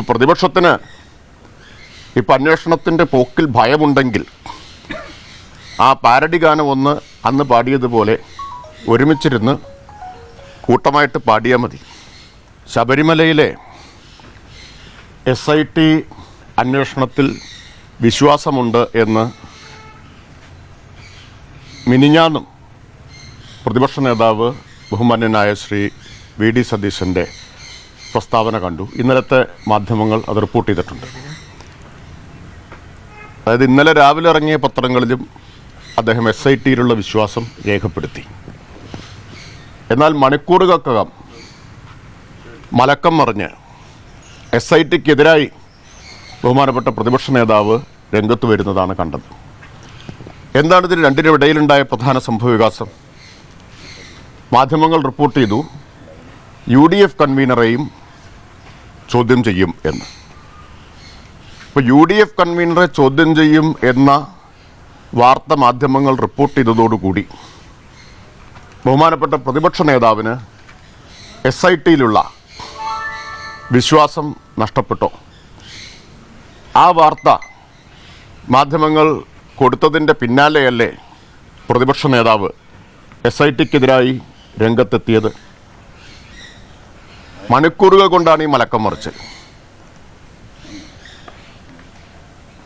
പ്രതിപക്ഷത്തിന് ഇപ്പം അന്വേഷണത്തിന്റെ പോക്കിൽ ഭയമുണ്ടെങ്കിൽ ആ പാരഡി ഗാനം ഒന്ന് അന്ന് പാടിയതുപോലെ ഒരുമിച്ചിരുന്ന് കൂട്ടമായിട്ട് പാടിയാൽ മതി. ശബരിമലയിലെ എസ് ഐ ടി അന്വേഷണത്തിൽ വിശ്വാസമുണ്ട് എന്ന് മിനിഞ്ഞാന്നും പ്രതിപക്ഷ നേതാവ് ബഹുമാന്യനായ ശ്രീ വി ഡി സതീശന്റെ പ്രസ്താവന കണ്ടു. ഇന്നലത്തെ മാധ്യമങ്ങൾ അത് റിപ്പോർട്ട് ചെയ്തിട്ടുണ്ട്. അതായത് ഇന്നലെ രാവിലെ ഇറങ്ങിയ പത്രങ്ങളിലും അദ്ദേഹം എസ് ഐ ടിയിലുള്ള വിശ്വാസം രേഖപ്പെടുത്തി. എന്നാൽ മണിക്കൂറുകൾക്കകം മലക്കം മറിഞ്ഞ് എസ് ഐ ടിക്കെതിരായി ബഹുമാനപ്പെട്ട പ്രതിപക്ഷ നേതാവ് രംഗത്ത് വരുന്നതാണ് കണ്ടത്. എന്താണ് ഇതിന് രണ്ടിനും ഇടയിലുണ്ടായ പ്രധാന സംഭവവികാസം? മാധ്യമങ്ങൾ റിപ്പോർട്ട് ചെയ്തു. യു ഡി എഫ് കൺവീനറെയും ചോദ്യം ചെയ്യും എന്ന്. ഇപ്പോൾ യു ഡി എഫ് കൺവീനറെ ചോദ്യം ചെയ്യും എന്ന വാർത്ത മാധ്യമങ്ങൾ റിപ്പോർട്ട് ചെയ്തതോടുകൂടി ബഹുമാനപ്പെട്ട പ്രതിപക്ഷ നേതാവിന് എസ് ഐ ടിയിലുള്ള വിശ്വാസം നഷ്ടപ്പെട്ടോ? ആ വാർത്ത മാധ്യമങ്ങൾ കൊടുത്തതിന്റെ പിന്നാലെയല്ലേ പ്രതിപക്ഷ നേതാവ് എസ് ഐ ടിക്കെതിരായി രംഗത്തെത്തിയത്? മണിക്കൂറുകൾ കൊണ്ടാണ് ഈ മലക്കം മറിച്ചത്.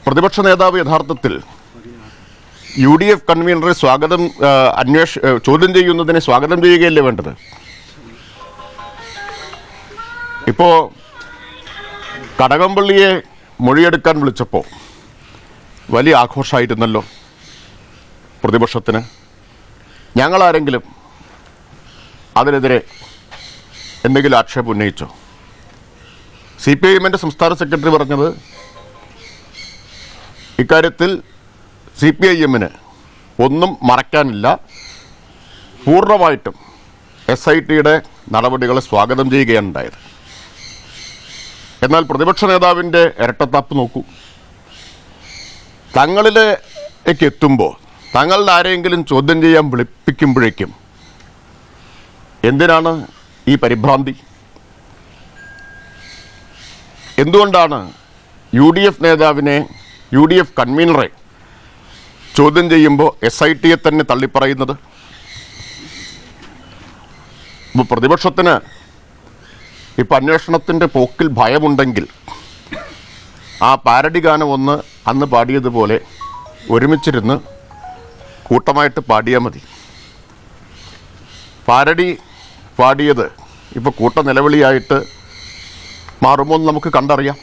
പ്രതിപക്ഷ നേതാവ് യഥാർത്ഥത്തിൽ യു ഡി എഫ് കൺവീനറെ സ്വാഗതം അന്വേഷ ചോദ്യം ചെയ്യുന്നതിനെ സ്വാഗതം ചെയ്യുകയല്ലേ വേണ്ടത്? ഇപ്പോ കടകംപള്ളിയെ മൊഴിയെടുക്കാൻ വിളിച്ചപ്പോൾ വലിയ ആഘോഷമായിരുന്നല്ലോ പ്രതിപക്ഷത്തിന്. ഞങ്ങളാരെങ്കിലും അതിനെതിരെ എന്തെങ്കിലും ആക്ഷേപം ഉന്നയിച്ചോ? സി പി ഐ എമ്മിന്റെ സംസ്ഥാന സെക്രട്ടറി പറഞ്ഞത് ഇക്കാര്യത്തിൽ സി പി ഐ എമ്മിന് ഒന്നും മറയ്ക്കാനില്ല. പൂർണമായിട്ടും എസ് ഐ ടിയുടെ നടപടികളെ സ്വാഗതം ചെയ്യുകയാണ് ഉണ്ടായത് എന്നാൽ പ്രതിപക്ഷ നേതാവിന്റെ ഇരട്ടത്താപ്പ് നോക്കൂ. തങ്ങളിലേക്ക് എത്തുമ്പോൾ തങ്ങളുടെ ആരെങ്കിലും ചോദ്യം ചെയ്യാൻ വിളിപ്പിക്കുമ്പോഴേക്കും എന്തിനാണ് ഈ പരിഭ്രാന്തി. എന്തുകൊണ്ടാണ് യു ഡി എഫ് നേതാവിനെ യു ഡി എഫ് കൺവീനറെ ചോദ്യം ചെയ്യുമ്പോൾ എസ് ഐ ടിയെ തന്നെ തള്ളിപ്പറയുന്നത്? ഇപ്പോൾ പ്രതിപക്ഷത്തിന് ഇപ്പം അന്വേഷണത്തിന്റെ പോക്കിൽ ഭയമുണ്ടെങ്കിൽ ആ പാരഡി ഗാനം ഒന്ന് അന്ന് പാടിയതുപോലെ ഒരുമിച്ചിരുന്ന് കൂട്ടമായിട്ട് പാടിയാൽ മതി. പാരഡി പാടിയത് ഇപ്പോൾ കൂട്ട നിലവിളിയായിട്ട് മാറുമോ എന്ന് നമുക്ക് കണ്ടറിയാം.